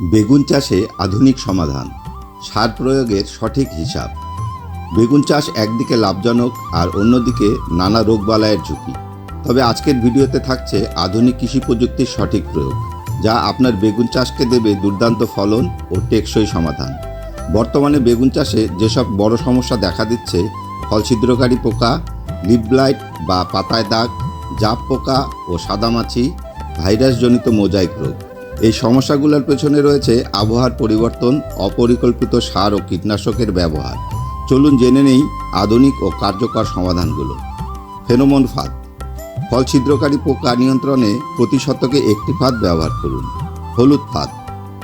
বেগুন চাষে আধুনিক সমাধান। সার প্রয়োগের সঠিক হিসাব। বেগুন চাষ একদিকে লাভজনক আর অন্যদিকে নানা রোগবালাইয়ের ঝুঁকি। তবে আজকের ভিডিওতে থাকছে আধুনিক কৃষি প্রযুক্তির সঠিক প্রয়োগ, যা আপনার বেগুন চাষকে দেবে দুর্দান্ত ফলন ও টেকসই সমাধান। বর্তমানে বেগুন চাষে যেসব বড় সমস্যা দেখা দিচ্ছে ফল ছিদ্রকারী পোকা লিপ ব্লাইট বা পাতায় দাগ, জাপ পোকা ও সাদামাছি, ভাইরাসজনিত মোজাইক রোগ। এই সমস্যাগুলোর পেছনে রয়েছে আবহাওয়ার পরিবর্তন, অপরিকল্পিত সার ও কীটনাশকের ব্যবহার। চলুন জেনে নেই আধুনিক ও কার্যকর সমাধানগুলো। ফেনোমন ফাঁদ। ফল ছিদ্রকারী পোকা নিয়ন্ত্রণে প্রতি শতকে একটি ফাঁদ ব্যবহার করুন। হলুদ ফাঁদ।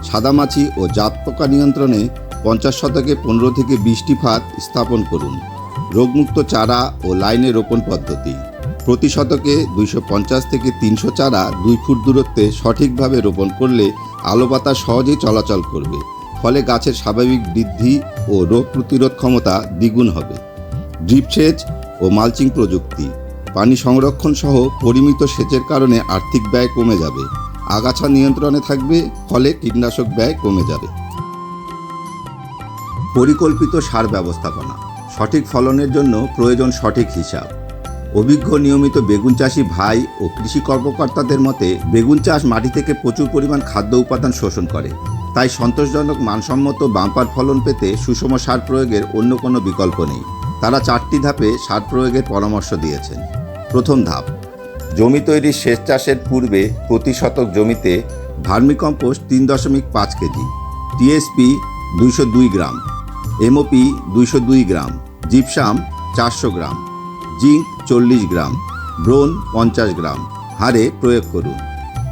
সাদামাছি ও জাত পোকা নিয়ন্ত্রণে পঞ্চাশ শতকে পনেরো থেকে বিশটি ফাঁদ স্থাপন করুন। রোগমুক্ত চারা ও লাইনে রোপণ পদ্ধতি। প্রতি শতকে দুইশো পঞ্চাশ থেকে তিনশো চারা দুই ফুট দূরত্বে সঠিকভাবে রোপণ করলে আলো সহজেই চলাচল করবে। ফলে গাছের স্বাভাবিক বৃদ্ধি ও রোগ প্রতিরোধ ক্ষমতা দ্বিগুণ হবে। ড্রিপ সেচ ও মালচিং প্রযুক্তি, পানি সংরক্ষণ সহ পরিমিত সেচের কারণে আর্থিক ব্যয় কমে যাবে। আগাছা নিয়ন্ত্রণে থাকবে, ফলে কীটনাশক ব্যয় কমে যাবে। পরিকল্পিত সার ব্যবস্থাপনা, সঠিক ফলনের জন্য প্রয়োজন সঠিক হিসাব। অভিজ্ঞ নিয়মিত বেগুন চাষি ভাই ও কৃষি কর্মকর্তাদের মতে, বেগুন চাষ মাটি থেকে প্রচুর পরিমাণ খাদ্য উপাদান শোষণ করে। তাই সন্তোষজনক, মানসম্মত বাম্পার ফলন পেতে সুষম সার প্রয়োগের অন্য কোনো বিকল্প নেই। তারা চারটি ধাপে সার প্রয়োগের পরামর্শ দিয়েছেন। প্রথম ধাপ, জমি তৈরির সেচ চাষের পূর্বে প্রতি শতক জমিতে ভার্মিকম্পোস্ট তিন দশমিক পাঁচ কেজি, টিএসপি দুইশো দুই গ্রাম, এমওপি দুইশো দুই গ্রাম, জিপসাম চারশো গ্রাম, জিঙ্ক চল্লিশ গ্রাম ব্রোন পঞ্চাশ গ্রাম হারে প্রয়োগ করুন।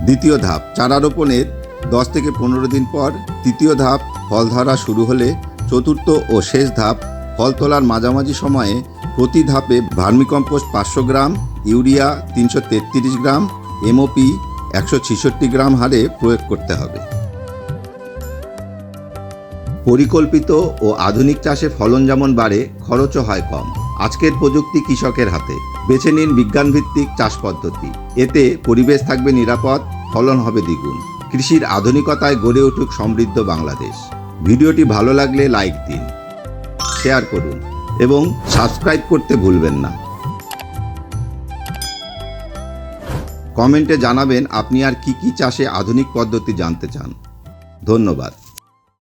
দ্বিতীয় ধাপ, চারা রোপণের দশ থেকে পনেরো দিন পর তৃতীয় ধাপ, ফল ধরা শুরু হলে চতুর্থ ও শেষ ধাপ, ফল তোলার মাঝামাঝি সময়ে প্রতি ধাপে ভার্মিকম্পোস্ট পাঁচশো গ্রাম, ইউরিয়া তিনশো তেত্রিশ গ্রাম, এমওপি একশো ছেষট্টি গ্রাম হারে প্রয়োগ করতে হবে। পরিকল্পিত ও আধুনিক চাষে ফলন যেমন বাড়ে, খরচও হয় কম। আজকের প্রযুক্তি কৃষকের হাতে। বেছে নিন বিজ্ঞানভিত্তিক চাষ পদ্ধতি। এতে পরিবেশ থাকবে নিরাপদ, ফলন হবে দ্বিগুণ। কৃষির আধুনিকতায় গড়ে উঠুক সমৃদ্ধ বাংলাদেশ। ভিডিওটি ভালো লাগলে লাইক দিন, শেয়ার করুন এবং সাবস্ক্রাইব করতে ভুলবেন না। কমেন্টে জানাবেন আপনি আর কি কি চাষে আধুনিক পদ্ধতি জানতে চান। ধন্যবাদ।